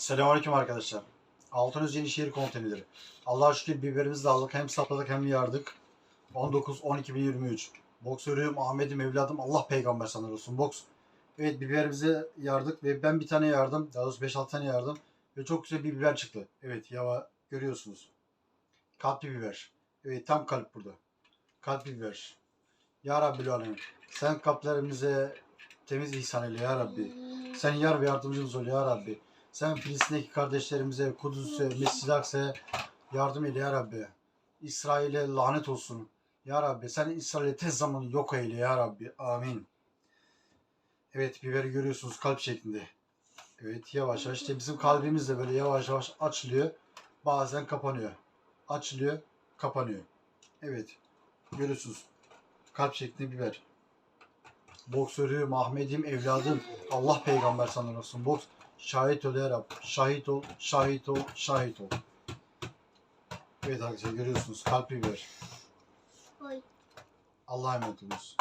Selamünaleyküm arkadaşlar. Altınöz Yenişehir konteneri. Allah'a şükür biberimizi de aldık. Hem sapladık hem yardık. 19-12-2023. Boksörüm Ahmet'im evladım Allah peygamber sanır olsun. Boks. Evet biberimizi yardık ve ben bir tane yardım. Daha doğrusu 5-6 tane yardım. Ve çok güzel bir biber çıktı. Evet yava görüyorsunuz. Kalpli biber. Evet tam kalp burada. Kalpli biber. Ya Rabbi Alemin. Sen kalplerimize temiz ihsan eyle ya Rabbi. Sen yar ve yardımcımız ol ya Rabbi. Sen Filistin'deki kardeşlerimize, Kudüs'e, Mescid-i Aksa'ya yardım eyle ya Rabbi. İsrail'e lanet olsun. Ya Rabbi sen İsrail'e tez zamanı yok eyle ya Rabbi. Amin. Evet biberi görüyorsunuz kalp şeklinde. Evet yavaş yavaş işte bizim kalbimiz de böyle yavaş yavaş açılıyor. Bazen kapanıyor. Açılıyor, kapanıyor. Evet. Görüyorsunuz. Kalp şeklinde biber. Boksörüm, Ahmet'im, evladım. Allah peygamber sanır olsun. Boks şahit ol ya Rab. Şahit ol, şahit ol, şahit ol. Evet arkadaşlar görüyorsunuz kalp biber. Allah'a emanet olunuz.